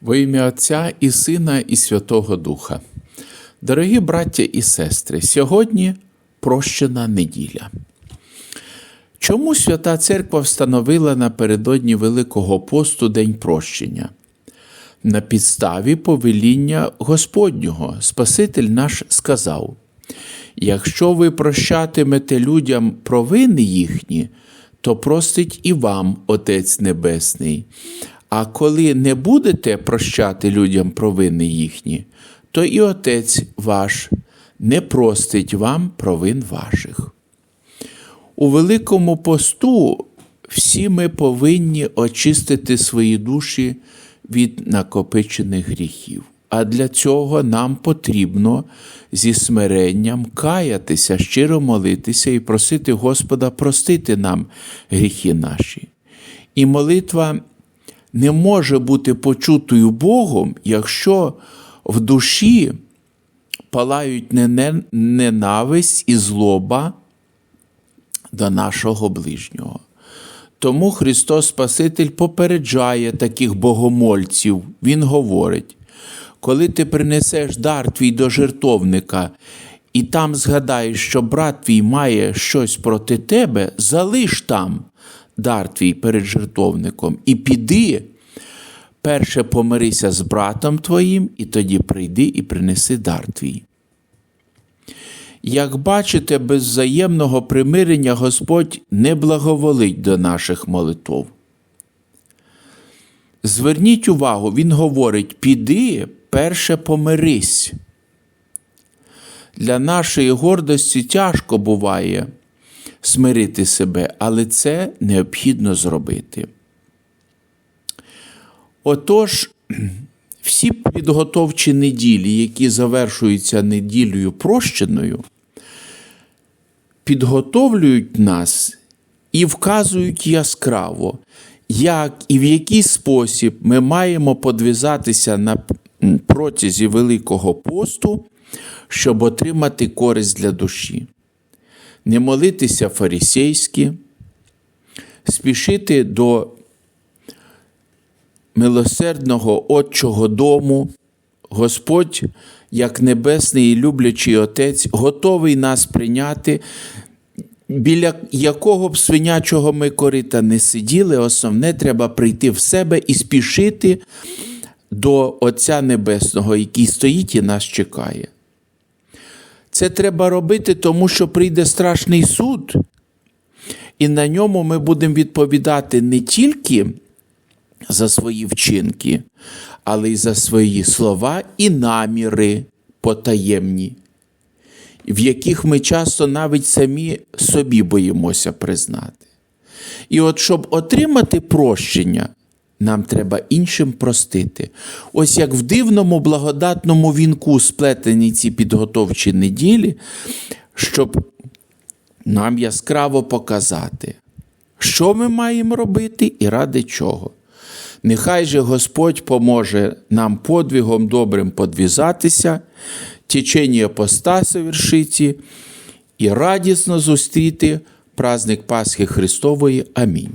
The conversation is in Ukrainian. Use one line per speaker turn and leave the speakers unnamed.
Во ім'я Отця і Сина, і Святого Духа. Дорогі браття і сестри, сьогодні прощена неділя. Чому Свята Церква встановила напередодні Великого посту День прощення? На підставі повеління Господнього Спаситель наш сказав: Якщо ви прощатимете людям провини їхні, то простить і вам Отець Небесний. А коли не будете прощати людям провини їхні, то і Отець ваш не простить вам провин ваших. У Великому посту всі ми повинні очистити свої душі від накопичених гріхів. А для цього нам потрібно зі смиренням каятися, щиро молитися і просити Господа простити нам гріхи наші. І молитва не може бути почутою Богом, якщо в душі палають ненависть і злоба до нашого ближнього. Тому Христос Спаситель попереджає таких богомольців. Він говорить: коли ти принесеш дар твій до жертовника, і там згадаєш, що брат твій має щось проти тебе, залиш там дар твій перед жертовником і піди. Перше помирися з братом твоїм, і тоді прийди і принеси дар твій. Як бачите, без взаємного примирення Господь не благоволить до наших молитв. Зверніть увагу, Він говорить: піди, перше помирись. Для нашої гордості тяжко буває смирити себе, але це необхідно зробити. Отож, всі підготовчі неділі, які завершуються неділею прощеною, підготовлюють нас і вказують яскраво, як і в який спосіб ми маємо подвізатися на протязі Великого посту, щоб отримати користь для душі. Не молитися фарисейськи, спішити до милосердного Отчого дому, Господь, як небесний і люблячий Отець, готовий нас прийняти, біля якого б свинячого ми корита не сиділи, основне треба прийти в себе і спішити до Отця Небесного, який стоїть і нас чекає. Це треба робити, тому що прийде страшний суд, і на ньому ми будемо відповідати не тільки за свої вчинки, але й за свої слова і наміри потаємні, в яких ми часто навіть самі собі боїмося признати. І от щоб отримати прощення, нам треба іншим простити. Ось як в дивному благодатному вінку сплетені ці підготовчі неділі, щоб нам яскраво показати, що ми маємо робити і ради чого. Нехай же Господь поможе нам подвигом добрим подвізатися, течення поста совершити і радісно зустріти праздник Пасхи Христової. Амінь.